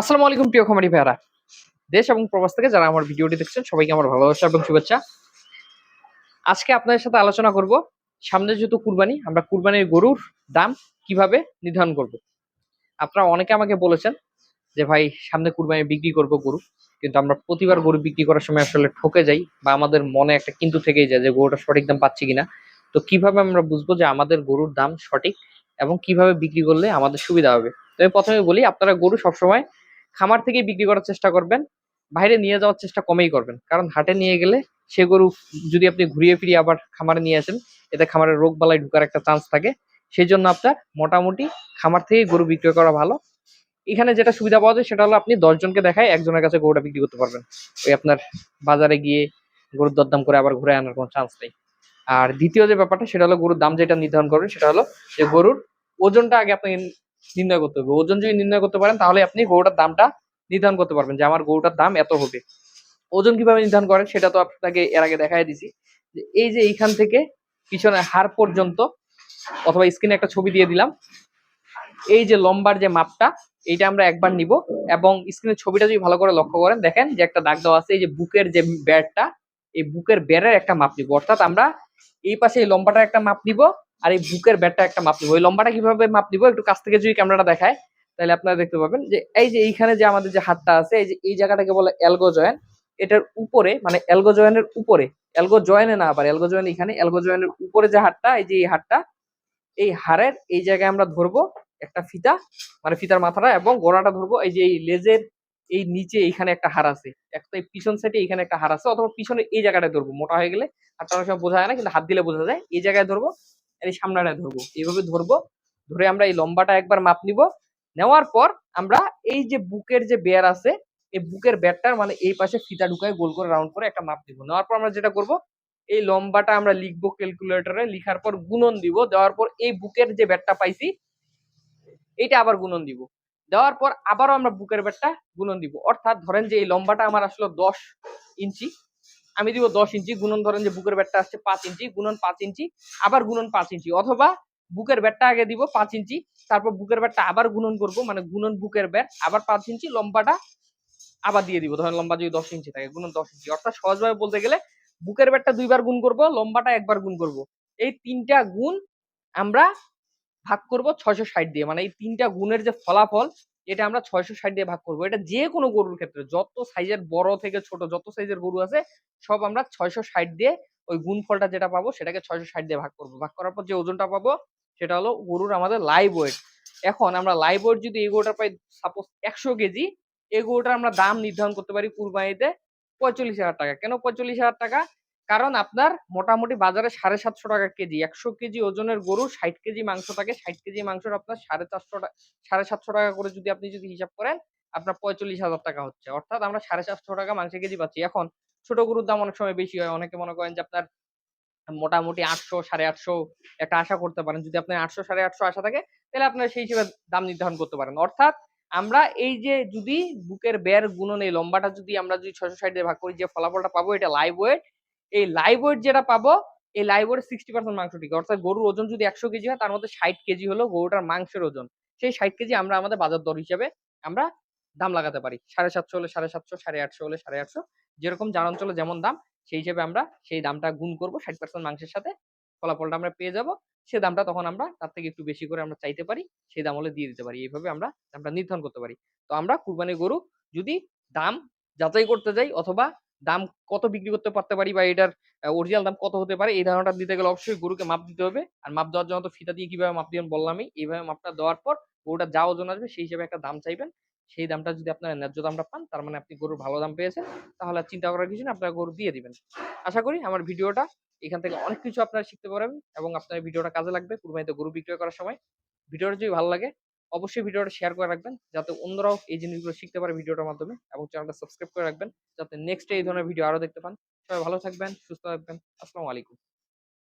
আসসালামু আলাইকুম, প্রিয় খামারি ভাইয়ারা। দেশ এবং প্রবাস থেকে যারা আমার ভিডিওটি দেখছেন, সবাইকে আমার ভালোবাসা এবং শুভেচ্ছা। আজকে আপনাদের সাথে আলোচনা করব সামনে যেহেতু কুরবানি, আমরা কুরবানির গরুর দাম কীভাবে নির্ধারণ করব। আপনারা অনেকে আমাকে বলেছেন যে, ভাই, সামনে কুরবানি বিক্রি করব গরু। কিন্তু আমরা প্রতিবার গরু বিক্রি করার সময় আসলে ঠকে যাই বা আমাদের মনে একটা কিন্তু থেকেই যায় যে, গরুটা সঠিক দাম পাচ্ছি কিনা? তো কীভাবে আমরা বুঝব যে, আমাদের গরুর দাম সঠিক এবং কীভাবে বিক্রি করলে আমাদের সুবিধা হবে? তো আমি প্রথমে বলি, আপনারা গরু সবসময় খামার থেকে বিক্রি করার চেষ্টা করবেন, বাইরে নিয়ে যাওয়ার চেষ্টা কমেই করবেন। কারণ হাটে নিয়ে গেলে সে গরু যদি আপনি ঘুরিয়ে ফিরিয়ে আবার খামারে নিয়ে আসেন, এতে খামারের রোগ বালাই ঢুকার একটা চান্স থাকে। সেই জন্য আপনার মোটামুটি খামার থেকে গরু বিক্রি করা ভালো। এখানে যেটা সুবিধা পাওয়া যায় সেটা হলো আপনি দশজনকে দেখায় একজনের কাছে গরুটা বিক্রি করতে পারবেন। ওই আপনার বাজারে গিয়ে গরুর দরদাম করে আবার ঘুরে আনার কোনো চান্স নেই। আর দ্বিতীয় যে ব্যাপারটা সেটা হলো গরুর দাম যেটা নির্ধারণ করবেন সেটা হলো যে গরুর ওজনটা আগে আপনি নির্ণয় করতে হবে। ওজন যদি নির্ণয় করতে পারেন, তাহলে আপনি গরুটার দামটা নির্ধারণ করতে পারবেন যে আমার গরুটার দাম এত হবে। ওজন কীভাবে নির্ধারণ করেন, সেটা তো আপনাকে এর আগে দেখাই দিছি। যে এই যে এইখান থেকে পিছনে হাড় পর্যন্ত, অথবা স্ক্রিনে একটা ছবি দিয়ে দিলাম, এই যে লম্বার যে মাপটা, এইটা আমরা একবার নিব এবং স্ক্রিনের ছবিটা যদি ভালো করে লক্ষ্য করেন, দেখেন যে একটা দাগ দেওয়া আছে, এই যে বুকের যে ব্যাটটা, এই বুকের ব্যারের একটা মাপ নিব। অর্থাৎ আমরা এই পাশে এই লম্বাটার একটা মাপ নিব আর এই বুকের ব্যাটটা একটা মাপ নিব। ওই লম্বাটা কীভাবে মাপ নিব, একটু কাছ থেকে যদি ক্যামেরাটা দেখায়, তাহলে আপনারা দেখতে পাবেন যে এই যে এইখানে যে আমাদের যে হাতটা আছে, এই যে এই জায়গাটাকে বলে অ্যালগো জয়েন, এটার উপরে মানে অ্যালগো জয়েনের উপরে, অ্যালগো জয়েনে না আবার, অ্যালগো জয়েন এখানে, অ্যালগো জয়েনের উপরে যে হাতটা, এই যে এই হাতটা, এই হাড়ের এই জায়গায় আমরা ধরবো একটা ফিতা মানে ফিতার মাথাটা, এবং গোড়াটা ধরবো এই যে এই লেজের এই নিচে এইখানে একটা হাড় আছে। একটা এই পিছন সাইডে এখানে একটা হাড় আছে, অথবা পিছনে এই জায়গাটায় ধরবো। মোটা হয়ে গেলে হাতটা সময় বোঝা যায় না, কিন্তু হাত দিলে বোঝা যায়। এই জায়গায় ধরবো আর এই সামনাটায় ধরবো। এইভাবে ধরবো, ধরে আমরা এই লম্বাটা একবার মাপ নিব। নেওয়ার পর আমরা এই যে বুকের যে বেয়ার আছে, এই বুকের বেয়ারটার মানে এই পাশে ফিতা ঢুকায় গোল করে রাউন্ড করে একটা মাপ দিব। নেওয়ার পর আমরা যেটা করব, এই লম্বাটা আমরা লিখব ক্যালকুলেটরে লিখার পর গুণন দিব। দেওয়ার পর এই বুকের যে ব্যাটটা পাইছি, এইটা আবার গুণন দিব। দেওয়ার পর আবারও আমরা বুকের ব্যাটটা গুণন দিব। অর্থাৎ ধরেন যে এই লম্বাটা আমার আসলো দশ ইঞ্চি আমি দিব দশ ইঞ্চি, গুণন ধরেন যে বুকের ব্যাটটা আসছে পাঁচ ইঞ্চি, গুণন পাঁচ ইঞ্চি, আবার গুণন পাঁচ ইঞ্চি, অথবা বুকের ব্যাটটা আগে দিব পাঁচ ইঞ্চি, তারপর বুকের ব্যাটটা আবার গুণন করব মানে গুণন বুকের ব্যাট, আবার পাঁচ ইঞ্চি, লম্বাটা আবার দিয়ে দিব, ধরেন লম্বা যদি দশ ইঞ্চি থাকে, গুণন দশ ইঞ্চি, অর্থাৎ সহজভাবে বলতে গেলে বুকের ব্যাটটা দুইবার গুণ করব, লম্বাটা একবার গুণ করব, এই তিনটা গুণ আমরা ভাগ করব ছয়শো ষাট দিয়ে মানে এই তিনটা গুণের যে ফলাফল এটা আমরা ছয়শো ষাট দিয়ে ভাগ করব। এটা যে কোনো গরুর ক্ষেত্রে, যত সাইজের বড় থেকে ছোট, যত সাইজের গরু আছে, সব আমরা ছয়শো ষাট দিয়ে ওই গুণফলটা যেটা পাবো, সেটাকে ছয়শো ষাট দিয়ে ভাগ করব। ভাগ করার পর যে ওজনটা পাবো, সেটা হলো গরুর আমাদের লাইভ ওয়েট এখন আমরা লাইভ ওয়েট যদি এই গরুটা পাই সাপোজ একশো কেজি, এই গরুটার আমরা দাম নির্ধারণ করতে পারি কুরবানিতে পঁয়তাল্লিশ হাজার টাকা। কেন পঁয়তাল্লিশ হাজার টাকা? কারণ আপনার মোটামুটি বাজারে সাড়ে সাতশো টাকা কেজি, একশো কেজি ওজনের গরু, ষাট কেজি মাংস থাকে, ষাট কেজি মাংসের আপনার সাড়ে চারশো টাকা সাড়ে সাতশো টাকা করে যদি আপনি যদি হিসাব করেন, আপনার পঁয়তাল্লিশ হাজার টাকা হচ্ছে। অর্থাৎ আমরা সাড়ে চারশো টাকা মাংসের কেজি পাচ্ছি। এখন ছোট গরুর দাম অনেক সময় বেশি হয়। অনেকে মনে করেন যে আপনার মোটামুটি আটশো, সাড়ে আটশো একটা আশা করতে পারেন। যদি আপনার আটশো, সাড়ে আটশো আশা থাকে, তাহলে আপনার সেই হিসেবে দাম নির্ধারণ করতে পারেন। অর্থাৎ আমরা এই যে যদি বুকের বের গুণন এই লম্বাটা যদি আমরা যদি ছয়শো ষাট দিয়ে ভাগ করি, যে ফলাফলটা পাবো, এটা লাইভ ওয়েট এই লাইভ ওয়েট যেটা পাবো, এই লাইভ ওয়েট সিক্সটি পার্সেন্ট মাংস ঠিক অর্থাৎ গরুর ওজন যদি একশো কেজি হয়, তার মধ্যে ষাট কেজি হলো গরুটার মাংসের ওজন। সেই ষাট কেজি আমরা আমাদের বাজার দর হিসাবে আমরা দাম লাগাতে পারি। সাড়ে সাতশো হলে সাড়ে সাতশো, সাড়ে আটশো হলে সাড়ে আটশো। যেরকম যার অঞ্চলে যেমন দাম, সেই হিসেবে আমরা সেই দামটা গুণ করব। ষাট পার্সেন্ট মাংসের সাথে ফলাফলটা আমরা পেয়ে যাব। সে দামটা তখন আমরা তার থেকে একটু বেশি করে আমরা চাইতে পারি, সেই দাম হলে দিয়ে দিতে পারি। এইভাবে আমরা দামটা নির্ধারণ করতে পারি। তো আমরা কুরবানি গরু যদি দাম যাচাই করতে যাই অথবা দাম কত বিক্রি করতে পারতে পারি বা এটার অরিজিনাল দাম কত হতে পারে, এই ধারণাটা দিতে গেলে অবশ্যই গরুকে মাপ দিতে হবে। আর মাপ দেওয়ার জন্য তো ফিতা দিয়ে কীভাবে মাপ দিবেন বললামই এইভাবে মাপটা দেওয়ার পর গরুটা যা ওজন আসবে সেই হিসেবে একটা দাম চাইবেন। সেই দামটা যদি আপনারা ন্যায্য দামটা পান, তার মানে আপনি গরুর ভালো দাম পেয়েছেন, তাহলে আর চিন্তা করার কিছু না আপনারা গরু দিয়ে দিবেন। আশা করি আমার ভিডিওটা এখান থেকে অনেক কিছু আপনারা শিখতে পারবেন এবং আপনার ভিডিওটা কাজে লাগবে। কুরবানিতে গরু বিক্রয় করার সময়। ভিডিওটা যদি ভালো লাগে অবশ্যই ভিডিওটা শেয়ার করে রাখবেন, যাতে অন্যরাও এই জিনিসগুলো শিখতে পারে ভিডিওটার মাধ্যমে এবং চ্যানেলটা সাবস্ক্রাইব করে রাখবেন, যাতে নেক্সট এই ধরনের ভিডিও আরও দেখতে পান। সবাই ভালো থাকবেন, সুস্থ থাকবেন। আসসালামু আলাইকুম।